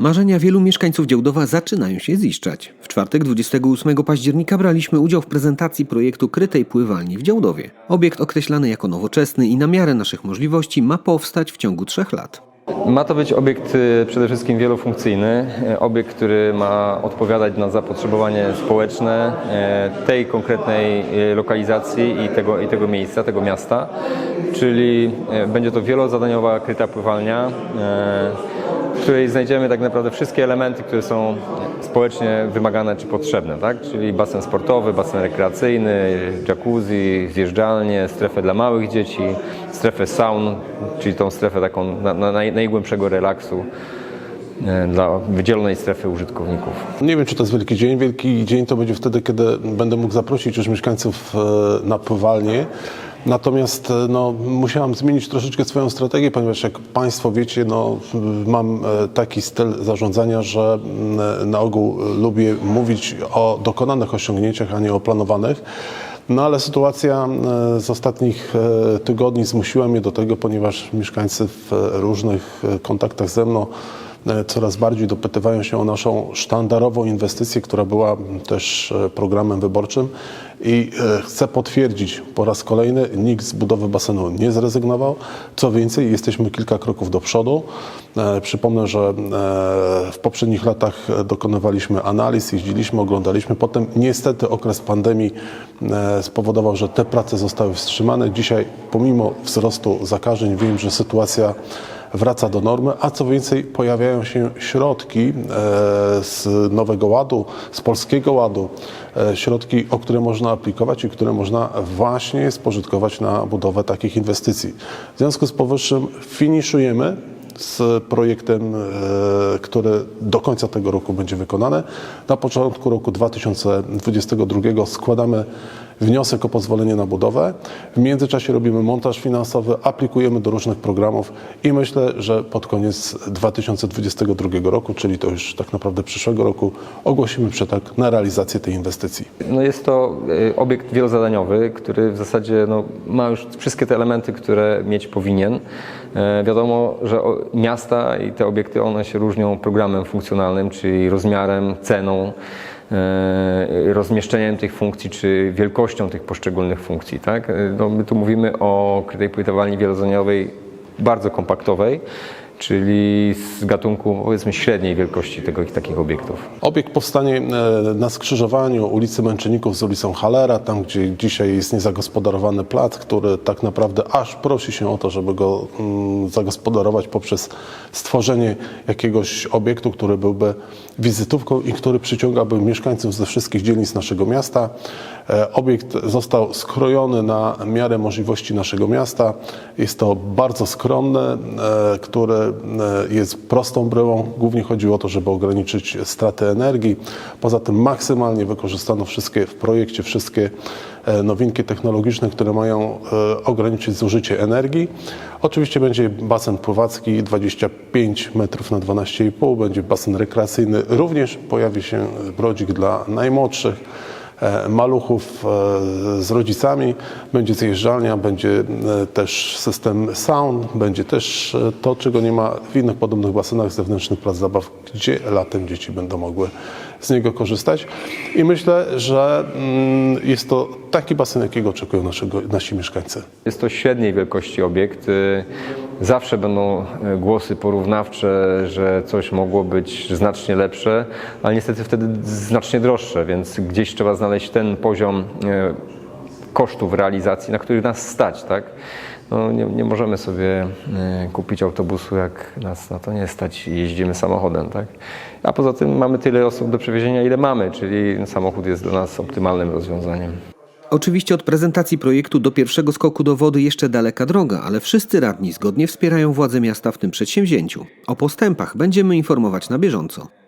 Marzenia wielu mieszkańców Działdowa zaczynają się ziszczać. W czwartek 28 października braliśmy udział w prezentacji projektu krytej pływalni w Działdowie. Obiekt określany jako nowoczesny i na miarę naszych możliwości ma powstać w ciągu trzech lat. Ma to być obiekt y, przede wszystkim wielofunkcyjny, y, obiekt, który ma odpowiadać na zapotrzebowanie społeczne y, tej konkretnej lokalizacji i tego, i tego miejsca, tego miasta, czyli będzie to wielozadaniowa kryta pływalnia, w której znajdziemy tak naprawdę wszystkie elementy, które są społecznie wymagane czy potrzebne, tak? czyli basen sportowy, basen rekreacyjny, jacuzzi, zjeżdżalnie, strefę dla małych dzieci, strefę saun, czyli tą strefę taką na, na naj, najgłębszego relaksu e, dla wydzielonej strefy użytkowników. Nie wiem, czy to jest Wielki Dzień. Wielki Dzień to będzie wtedy, kiedy będę mógł zaprosić już mieszkańców e, na pływalnię. Natomiast e, no, musiałam zmienić troszeczkę swoją strategię, ponieważ jak Państwo wiecie, no, mam e, taki styl zarządzania, że mm, na ogół lubię mówić o dokonanych osiągnięciach, a nie o planowanych. No ale sytuacja e, z ostatnich e, tygodni zmusiła mnie do tego, ponieważ mieszkańcy w różnych e, kontaktach ze mną e, coraz bardziej dopytywają się o naszą sztandarową inwestycję, która była też e, programem wyborczym i e, chcę potwierdzić po raz kolejny, nikt z budowy basenu nie zrezygnował. Co więcej, jesteśmy kilka kroków do przodu. E, Przypomnę, że e, w poprzednich latach dokonywaliśmy analiz, jeździliśmy, oglądaliśmy. Potem niestety okres pandemii e, spowodował, że te prace zostały wstrzymane. Dzisiaj pomimo wzrostu zakażeń wiem, że sytuacja wraca do normy, a co więcej pojawiają się środki e, z Nowego Ładu, z Polskiego Ładu, e, środki, o które można aplikować i które można właśnie spożytkować na budowę takich inwestycji. W związku z powyższym finiszujemy z projektem, e, który do końca tego roku będzie wykonany. Na początku roku 2022 składamy wniosek o pozwolenie na budowę. W międzyczasie robimy montaż finansowy, aplikujemy do różnych programów i myślę, że pod koniec 2022 roku, czyli to już tak naprawdę przyszłego roku, ogłosimy przetarg na realizację tej inwestycji. No jest to y, obiekt wielozadaniowy, który w zasadzie no, ma już wszystkie te elementy, które mieć powinien. E, Wiadomo, że miasta i te obiekty one się różnią programem funkcjonalnym, czyli rozmiarem, ceną, e, rozmieszczeniem tych funkcji, czy wielkością tych poszczególnych funkcji. Tak? E, No, my tu mówimy o krytej płytowalni wielozadaniowej bardzo kompaktowej, czyli z gatunku powiedzmy średniej wielkości tego, takich obiektów. Obiekt powstanie e, na skrzyżowaniu ulicy Męczenników z ulicą Halera, tam gdzie dzisiaj jest niezagospodarowany plac, który tak naprawdę aż prosi się o to, żeby go mm, zagospodarować poprzez stworzenie jakiegoś obiektu, który byłby wizytówką i który przyciągałby mieszkańców ze wszystkich dzielnic naszego miasta. E, Obiekt został skrojony na miarę możliwości naszego miasta. Jest to bardzo skromny, e, który jest prostą bryłą. Głównie chodziło o to, żeby ograniczyć straty energii. Poza tym maksymalnie wykorzystano wszystkie w projekcie wszystkie e, nowinki technologiczne, które mają e, ograniczyć zużycie energii. Oczywiście będzie basen pływacki 25 metrów na 12,5, będzie basen rekreacyjny. Również pojawi się brodzik dla najmłodszych e, maluchów e, z rodzicami, będzie zjeżdżalnia, będzie e, też system saun, będzie też e, to, czego nie ma w innych podobnych basenach zewnętrznych plac zabaw, gdzie latem dzieci będą mogły z niego korzystać. I myślę, że mm, jest to taki basen, jakiego oczekują naszego, nasi mieszkańcy. Jest to średniej wielkości obiekt. Y, Zawsze będą y, głosy porównawcze, że coś mogło być znacznie lepsze, ale niestety wtedy znacznie droższe, więc gdzieś trzeba znaleźć ten poziom y, kosztów realizacji, na który nas stać, tak? No, nie, nie możemy sobie y, kupić autobusu, jak nas na to nie stać i jeździmy samochodem, tak? A poza tym mamy tyle osób do przewiezienia, ile mamy, czyli samochód jest dla nas optymalnym rozwiązaniem. Oczywiście od prezentacji projektu do pierwszego skoku do wody jeszcze daleka droga, ale wszyscy radni zgodnie wspierają władze miasta w tym przedsięwzięciu. O postępach będziemy informować na bieżąco.